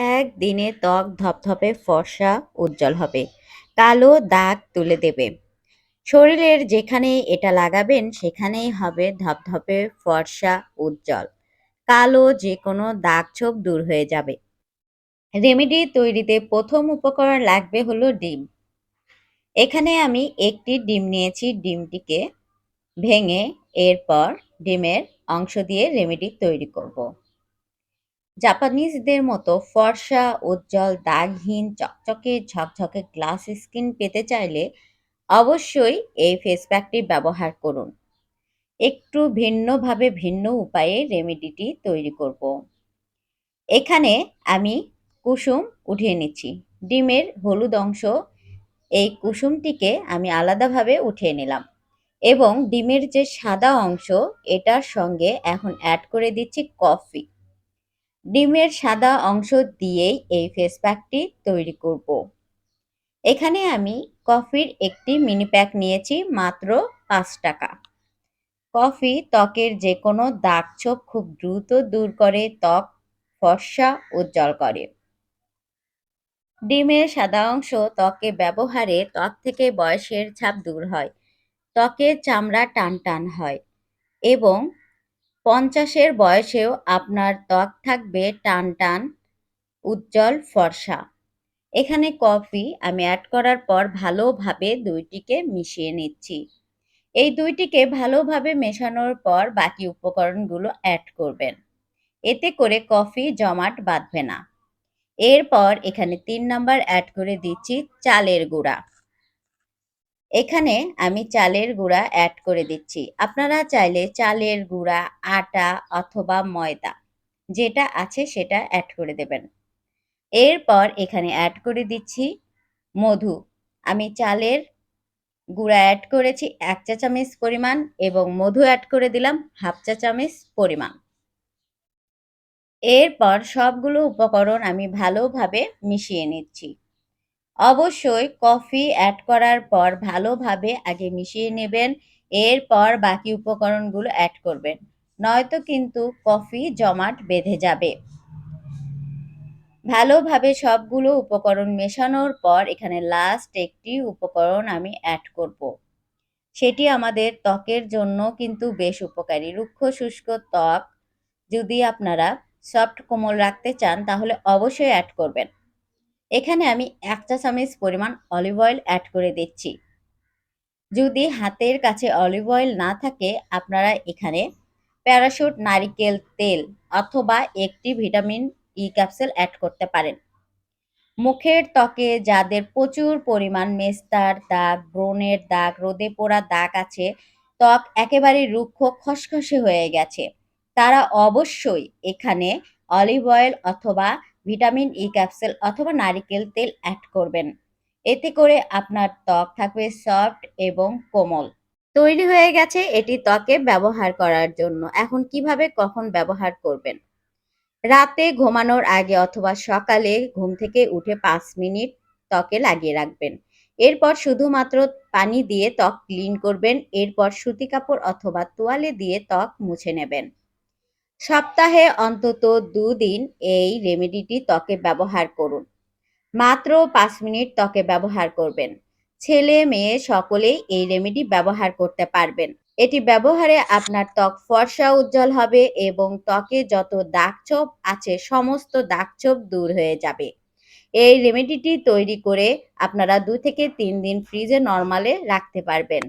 একদিনে ত্বক ধপধপে, ফর্সা, উজ্জ্বল হবে। কালো দাগ তুলে দেবে। শরীরের যেখানেই এটা লাগাবেন, সেখানেই হবে ধপধপে, ফর্সা, উজ্জ্বল। কালো যে কোনো দাগ ছোপ দূর হয়ে যাবে। রেমেডি তৈরিতে প্রথম উপকরণ লাগবে হলো ডিম। এখানে আমি একটি ডিম নিয়েছি। ডিমটিকে ভেঙে এরপর ডিমের অংশ দিয়ে রেমেডি তৈরি করব। জাপানিজদের মতো ফর্সা, উজ্জ্বল, দাগহীন, চকচকে, ঝকঝকে গ্লাস স্কিন পেতে চাইলে অবশ্যই এই ফেস প্যাকটি ব্যবহার করুন। একটু ভিন্নভাবে ভিন্ন উপায়ে রেমেডিটি তৈরি করব। এখানে আমি কুসুম উঠিয়ে নিচ্ছি। ডিমের হলুদ অংশ এই কুসুমটিকে আমি আলাদাভাবে উঠিয়ে নিলাম এবং ডিমের যে সাদা অংশ এটার সঙ্গে এখন অ্যাড করে দিচ্ছি কফি ডিমের সাদা অংশ দিয়েই এই ফেস প্যাকটি তৈরি করব। এখানে আমি কফির একটি মিনি প্যাক নিয়েছি মাত্র পাঁচ টাকা। কফি ত্বকের যে কোনো দাগ ছোপ খুব দ্রুত দূর করে ত্বক, ফর্সা উজ্জ্বল করে। ডিমের সাদা অংশ ত্বকে ব্যবহারে ত্বক থেকে বয়সের ছাপ দূর হয়। ত্বকের চামড়া টান টান হয় এবং পঞ্চাশের বয়সেও আপনার ত্বক থাকবে টান টান, উজ্জ্বল ফর্সা। এখানে কফি আমি অ্যাড করার পর ভালোভাবে দুইটিকে মিশিয়ে নিচ্ছি। এই দুইটিকে ভালোভাবে মেশানোর পর বাকি উপকরণগুলো অ্যাড করবেন। এতে করে কফি জমাট বাঁধবে না। এরপর এখানে তিন নাম্বার অ্যাড করে দিচ্ছি চালের গুঁড়া। এখানে আমি চালের গুঁড়া অ্যাড করে দিচ্ছি। আপনারা চাইলে চালের গুঁড়া, আটা অথবা ময়দা যেটা আছে সেটা অ্যাড করে দেবেন। এরপর এখানে অ্যাড করে দিচ্ছি মধু। আমি চালের গুঁড়া অ্যাড করেছি এক চা চামচ পরিমাণ এবং মধু অ্যাড করে দিলাম হাফ চা চামচ পরিমাণ। এরপর সবগুলো উপকরণ আমি ভালোভাবে মিশিয়ে নিচ্ছি। অবশ্যই কফি অ্যাড করার পর ভালোভাবে আগে মিশিয়ে নেবেন, এরপর বাকি উপকরণগুলো অ্যাড করবেন। নয়তো কিন্তু কফি জমাট বেঁধে যাবে। ভালোভাবে সবগুলো উপকরণ মেশানোর পর এখানে লাস্ট একটি উপকরণ আমি অ্যাড করব। সেটি আমাদের ত্বকের জন্য কিন্তু বেশ উপকারী। রুক্ষ শুষ্ক ত্বক যদি আপনারা সফট কোমল রাখতে চান তাহলে অবশ্যই অ্যাড করবেন। এখানে আমি এক চা চামচ পরিমাণ অলিভ অয়েল অ্যাড করে দিচ্ছি। যদি হাতের কাছে অলিভ অয়েল না থাকে, আপনারা এখানে প্যারাশুট নারিকেল তেল অথবা একটি ভিটামিন ই ক্যাপসুল অ্যাড করতে পারেন। মুখের ত্বকে যাদের প্রচুর পরিমাণ মেস্তার দাগ, ব্রণের দাগ, রোদে পোড়া দাগ আছে, ত্বক একেবারে রুক্ষ, খসখসে হয়ে গেছে, তারা অবশ্যই এখানে অলিভ অয়েল অথবা ভিটামিন ই ক্যাপসুল অথবা নারিকেল তেল অ্যাড করবেন। এতে করে আপনার ত্বক থাকবে সফট এবং কোমল। তৈরি হয়ে গেছে এটি ত্বকে ব্যবহার করার জন্য। এখন কীভাবে কখন ব্যবহার করবেন? রাতে ঘুমানোর আগে অথবা সকালে ঘুম থেকে উঠে পাঁচ মিনিট ত্বকে লাগিয়ে রাখবেন। এরপর শুধুমাত্র পানি দিয়ে ত্বক ক্লিন করবেন। এরপর সুতি কাপড় অথবা তোয়ালে দিয়ে ত্বক মুছে নেবেন। সপ্তাহে অন্তত দুদিন এই রেমেডিটি ত্বকে ব্যবহার করুন। মাত্র পাঁচ মিনিট ত্বকে ব্যবহার করবেন। ছেলে মেয়ে সকলেই এই রেমেডি ব্যবহার করতে পারবেন। এটি ব্যবহারে আপনার ত্বক ফর্সা উজ্জ্বল হবে এবং ত্বকে যত দাগছোপ আছে সমস্ত দাগছোপ দূর হয়ে যাবে। এই রেমেডিটি তৈরি করে আপনারা দু থেকে তিন দিন ফ্রিজে নর্মালে রাখতে পারবেন।